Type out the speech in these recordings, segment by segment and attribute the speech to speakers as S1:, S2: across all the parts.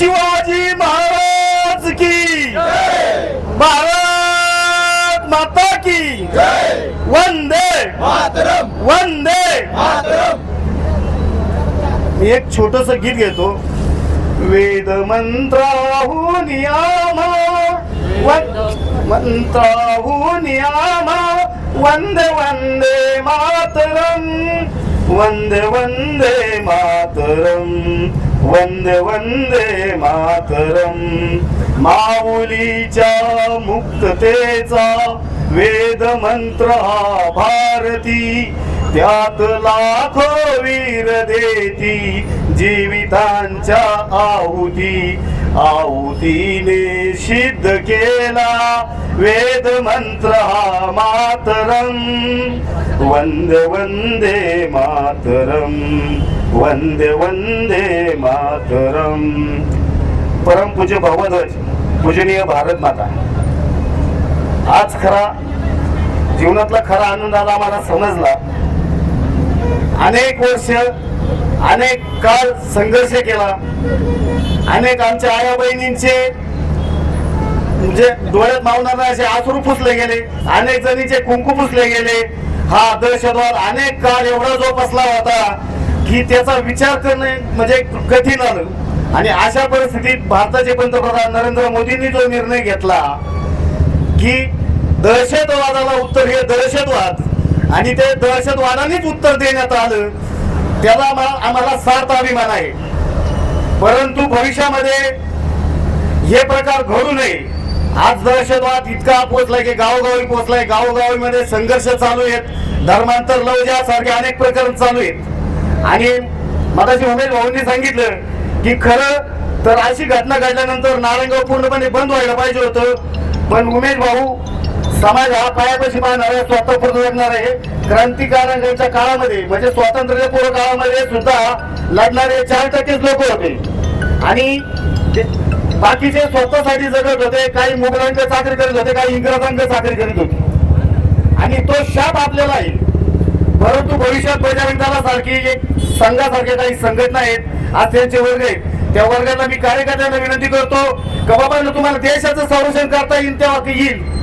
S1: शिवाजी महाराज की भारत माता की वंदे। वंदे। मी एक छोटस गीत घेतो. वेद मंत्राहून यामा। मंत्राहून यामा। वंदे वंदे मातरम। वंदे वंदे मातरम। वंदे वंदे मातरम. माऊलीच्या मुक्ततेचा वेद मंत्र हा भारती. त्यात लाखो वीर देती जीवितांच्या आहुती. आहुतीने सिद्ध केला वेद मंत्र हा मातरम. वंदे वंदे मातरम. वंदे वंदे मातरम. परमपूज्य भगवध्वज पूजनीय भारत माता. आज खरा जीवनातला खरा आनंद आला मला समजला. अनेक वर्ष अनेक काळ संघर्ष केला. अनेक आमच्या आया बहिणींचे म्हणजे डोळ्यात मावणार असे आसरू पुसले गेले. अनेक जणींचे कुंकू पुसले गेले. हा दहशतवाद अनेक काळ एवढा जोपासला होता की त्याचा विचार करणे म्हणजे कठीण आलं. आणि अशा परिस्थितीत भारताचे पंतप्रधान नरेंद्र मोदींनी जो निर्णय घेतला की दहशतवादाला उत्तर हे दहशतवाद. आणि ते दहशतवादानेच उत्तर देण्यात आलं. त्याला आम्हाला सार्थ अभिमान आहे. परंतु भविष्यामध्ये हे प्रकार घडू नये. आज दहशतवाद इतका पोचलाय की गावोगावी पोचलाय. गावोगावीमध्ये संघर्ष चालू आहेत. धर्मांतर लवजा सारखे अनेक प्रकरण चालू आहेत. आणि मगाशी उमेश भाऊंनी सांगितलं की खरं तर अशी घटना घडल्यानंतर नारायणगाव पूर्णपणे बंद व्हायला पाहिजे होतं. पण उमेश भाऊ समाज हा पायापाशी मारणार आहे स्वतः लढणार आहे क्रांतिकारकांच्या काळामध्ये म्हणजे स्वातंत्र्यपूर्व काळामध्ये सुद्धा लढणारे चार टक्केच लोक होते. आणि बाकीचे स्वतःसाठी जगत होते काही मुघलांक चाकरी करीत होते काही इंग्रजांक चाकरी करीत होते. आणि तो शाप आपल्याला आहे. परंतु भविष्यात बजरंग सारखी एक संघासारख्या काही संघटना आहेत. आज त्यांचे वर्ग आहेत. त्या वर्गाला मी कार्यकर्त्यांना विनंती करतो का बाबा तुम्हाला देशाचं संरक्षण करता येईल तेव्हा येईल.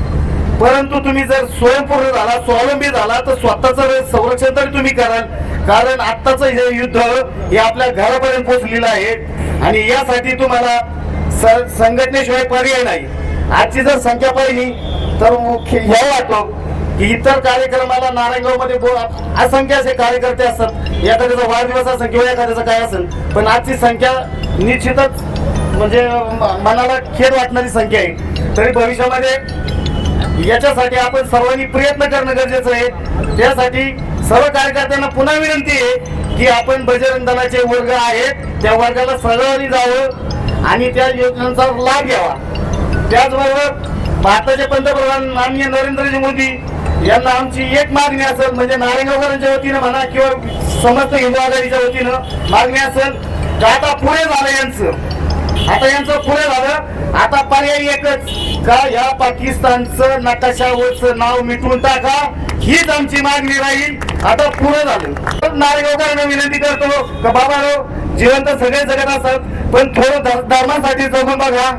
S1: परंतु तुम्ही जर स्वयंपूर्ण झाला स्वावलंबी झाला तर स्वतःचं संरक्षण तरी तुम्ही कराल. कारण आत्ताचं हे युद्ध हे आपल्या घरापर्यंत पोहोचलेलं आहे. आणि यासाठी तुम्हाला संघटनेशिवाय पर्याय नाही. आजची जर संख्या पाहिली तर मुख्य हे वाटतो की इतर कार्यक्रमाला नारायणगावमध्ये मध्ये असंख्य असे कार्यकर्ते असतात. एखाद्याचा वाढदिवस असेल किंवा एखाद्याचा काय असेल पण आजची संख्या निश्चितच म्हणजे मनाला खेद वाटणारी संख्या आहे. तरी भविष्यामध्ये याच्यासाठी आपण सर्वांनी प्रयत्न करणं गरजेचं आहे. त्यासाठी सर्व कार्यकर्त्यांना पुन्हा विनंती आहे की आपण बजरंग दलाचे वर्ग आहेत त्या वर्गाला सहभागी जावं आणि त्या योजनांचा लाभ घ्यावा. त्याचबरोबर भारताचे पंतप्रधान माननीय नरेंद्रजी मोदी यांना आमची एक मागणी असेल म्हणजे नारायणगावकरांच्या वतीनं म्हणा किंवा समस्त हिंदू आघाडीच्या वतीनं मागणी असेल का आता पुढे झालं यांचं. आता यांचं पुढे झालं. आता पर्याय एकच. का या पाकिस्तानचं नकाशावरचं नाव मिटवून टाका? हीच आमची मागणी राहील. आता पुढे झालं. नारेगावकरांना विनंती करतो का बाबा जिवंत सगळे जगत असतात पण थोडं धर- धर्मासाठी जगून बघा.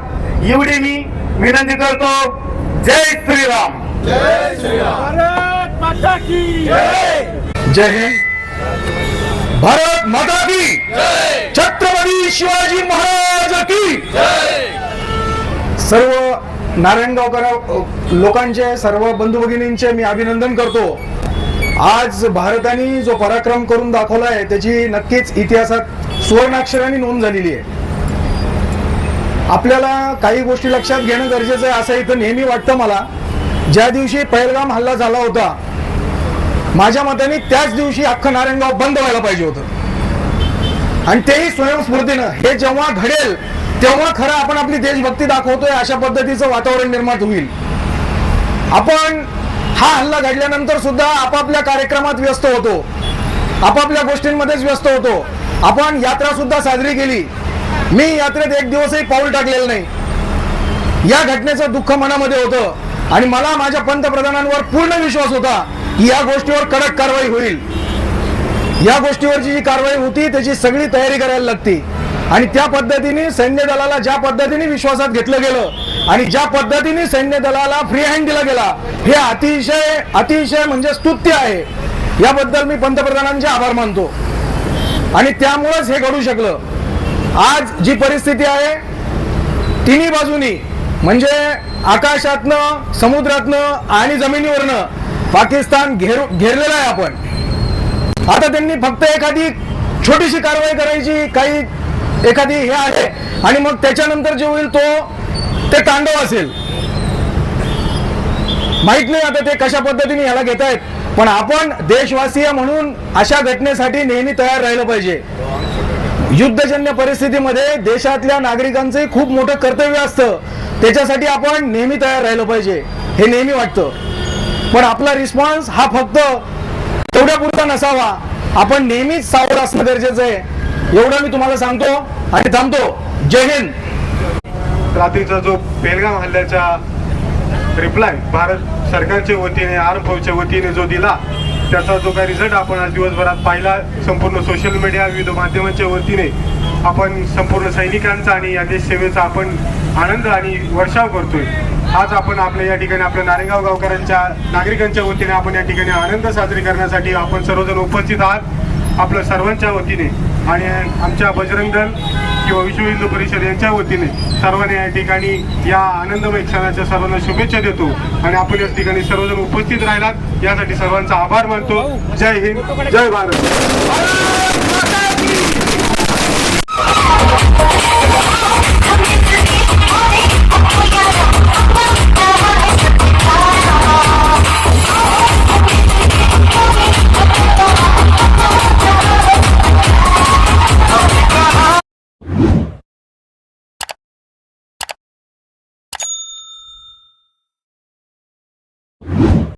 S1: एवढी मी विनंती करतो. जय श्रीराम.
S2: भारत माता की
S3: जय! हिंद. भारत माता की छत्रपती शिवाजी महाराज की सर्व नारायणगावकर लोकांचे सर्व बंधू भगिनींचे मी अभिनंदन करतो. आज भारताने जो पराक्रम करून दाखवला आहे त्याची नक्कीच इतिहासात सुवर्णाक्षराने नोंद झालेली आहे. आपल्याला काही गोष्टी लक्षात घेणं गरजेचं आहे असं इथं नेहमी वाटतं मला. ज्या दिवशी पहलगाम हल्ला झाला होता माझ्या मताने त्याच दिवशी अख्खं नारायणगाव बंद व्हायला पाहिजे होतं. आणि तेही स्वयंस्फूर्तीनं. हे जेव्हा घडेल तेव्हा खरं आपण आपली देशभक्ती दाखवतोय अशा पद्धतीचं वातावरण निर्माण होईल. आपण हा हल्ला घडल्यानंतर सुद्धा आपापल्या कार्यक्रमात व्यस्त होतो. आपापल्या गोष्टींमध्येच व्यस्त होतो. आपण यात्रा सुद्धा साजरी केली. मी यात्रेत एक दिवसही पाऊल टाकलेलं नाही. या घटनेचं दुःख मनामध्ये होतं. आणि मला माझ्या पंतप्रधानांवर पूर्ण विश्वास होता की या गोष्टीवर कडक कारवाई होईल. या गोष्टीवरची जी कारवाई होती त्याची सगळी तयारी करायला लागती. आणि त्या पद्धतीने सैन्य दलाला ज्या पद्धतीने विश्वासात घेतलं गेलं आणि ज्या पद्धतीने सैन्य दलाला फ्री हँड दिला गेला हे अतिशय अतिशय म्हणजे स्तुत्य आहे. याबद्दल मी पंतप्रधानांचे आभार मानतो. आणि त्यामुळेच हे घडू शकलं. आज जी परिस्थिती आहे तिन्ही बाजूनी म्हणजे आकाशातनं समुद्रातनं आणि जमिनीवरनं पाकिस्तान घेर घेरलेलं आहे आपण. आता त्यांनी फक्त एखादी छोटीशी कारवाई करायची काही एखादी हे आहे. आणि मग त्याच्यानंतर जे होईल तो ते तांडव असेल. माहीत नाही आता ते कशा पद्धतीने याला घेत आहेत पण आपण देशवासीय म्हणून अशा घटनेसाठी नेहमी तयार राहिलं पाहिजे. युद्धजन्य परिस्थितीमध्ये देशातल्या नागरिकांचंही खूप मोठं कर्तव्य असतं. त्याच्यासाठी आपण नेहमी तयार राहिलं पाहिजे. हे नेहमी वाटतं. पण आपला रिस्पॉन्स हा फक्त तेवढ्या पुरता नसावा. आपण नेहमीच सावध असणं गरजेचं आहे. एवढं मी तुम्हाला सांगतो आणि थांबतो. जय हिंद.
S4: रात्रीचा जो बेलगाम हल्ल्याचा रिप्लाय भारत सरकारच्या वतीने आर्म फोर्सच्या वतीने जो दिला त्याचा जो काही रिझल्ट आपण आज दिवसभरात पाहिला संपूर्ण सोशल मीडिया विविध माध्यमांच्या वतीने आपण संपूर्ण सैनिकांचा आणि या देश सेवेचा आपण आनंद आणि वर्षाव करतोय. आज आपण आपल्या या ठिकाणी आपल्या नारेगाव गावकऱ्यांच्या नागरिकांच्या वतीने आपण या ठिकाणी आनंद साजरी करण्यासाठी आपण सर्वजण उपस्थित आहात. आपल्या सर्वांच्या वतीने आणि आमच्या बजरंग दल किंवा विश्व हिंदू परिषद यांच्या वतीने सर्वांनी या ठिकाणी या आनंदमय क्षणाच्या सर्वांना शुभेच्छा देतो आणि आपण या ठिकाणी सर्वजण उपस्थित राहिलात. यासाठी सर्वांचा आभार मानतो. जय हिंद. जय भारत.